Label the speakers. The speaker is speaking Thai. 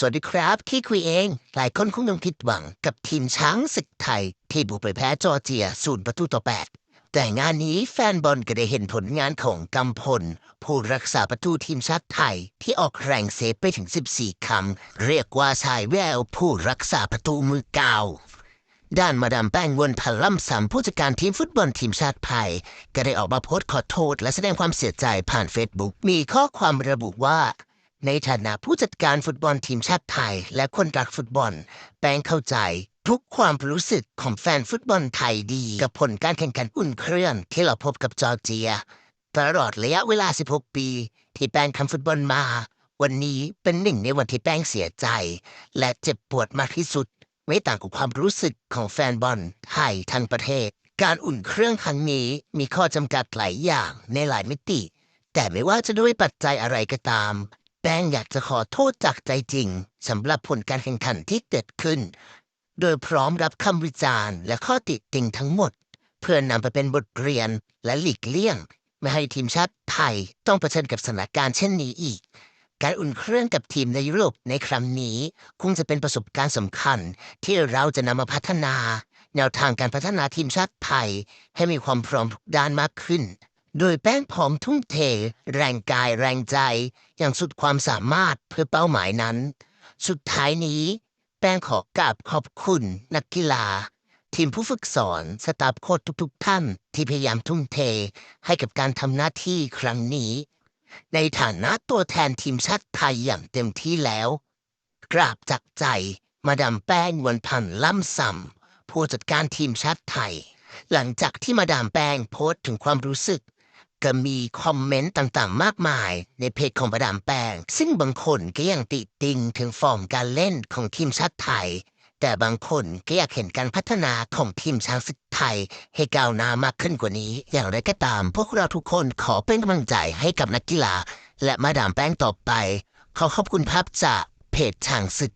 Speaker 1: สวัสดีครับขี้คุยเอง หลายคนคงยังผิดหวังกับทีมช้างศึกไทย ที่บุกไปแพ้จอร์เจียศูนย์ประตูต่อแปดแต่งานนี้แฟนบอลก็ได้เห็นผลงานของกำพล ผู้รักษาประตูทีมชาติไทย ที่ออกแรงเซฟไปถึง 14 คำ เรียกว่าชายแววผู้รักษาประตูมือเก่าด้านมาดามแป้งวนพันล่ำสำผู้จัดการทีมฟุตบอลทีมชาติไทยก็ได้ออกมาโพสต์ขอโทษ และแสดงความเสียใจผ่านเฟซบุ๊กมีข้อความระบุว่า ในฐานะผู้จัดการฟุตบอลทีมชาติไทย และคนรักฟุตบอล แป้งเข้าใจ ทุกความรู้สึกของแฟนฟุตบอลไทยดี กับผลการแข่งขันอุ่นเครื่องที่เราพบกับจอร์เจีย ตลอดระยะเวลา 16 ปี ที่แป้งทำฟุตบอลมา วันนี้เป็นหนึ่งในวันที่แป้งเสียใจ และเจ็บปวดมากที่สุด ไม่ต่างกับความรู้สึกของแฟนบอลไทยทั้งประเทศ การอุ่นเครื่องครั้งนี้มีข้อจำกัดหลายอย่างในหลายมิติแต่ไม่ว่าจะด้วยปัจจัยอะไรก็ตาม ป้งอยากจะขอโทษจากใจจริงสำหรับผลการแข่งขันที่เกิดขึ้น โดยพร้อมรับคำวิจารณ์และข้อติติงทั้งหมด เพื่อนำไปเป็นบทเรียนและหลีกเลี่ยง ไม่ให้ทีมชาติไทยต้องเผชิญกับสถานการณ์เช่นนี้อีก การอุ่นเครื่องกับทีมในยุโรปในครั้งนี้ คงจะเป็นประสบการณ์สำคัญ ที่เราจะนำมาพัฒนา แนวทางการพัฒนาทีมชาติไทย ให้มีความพร้อมทุกด้านมากขึ้น โดยแป้งพร้อมทุ่มเท แรงกายแรงใจ อย่างสุดความสามารถเพื่อเป้าหมายนั้น สุดท้ายนี้ แป้งขอกราบขอบคุณนักกีฬา ทีมผู้ฝึกสอนสตาฟโค้ชทุก ๆ ท่าน ที่พยายามทุ่มเทให้กับการทำหน้าที่ครั้งนี้ ในฐานะตัวแทนทีมชาติไทยอย่างเต็มที่แล้ว กราบจากใจ มาดามแป้งวันพันธ์ล่ำซ้ำผู้จัดการทีมชาติไทย หลังจากที่มาดามแป้งโพสต์ถึงความรู้สึก ก็มีคอมเมนต์ต่างๆ มากมายในเพจของมาดามแป้ง ซึ่งบางคนก็ยังติติงถึงฟอร์มการเล่นของทีมชาติไทย แต่บางคนก็อยากเห็นการพัฒนาของทีมช้างศึกไทย ให้ก้าวหน้ามากขึ้นกว่านี้ อย่างไรก็ตาม พวกเราทุกคนขอเป็นกำลังใจให้กับนักกีฬา และมาดามแป้งต่อไป ขอขอบคุณภาพจากเพจช้างศึก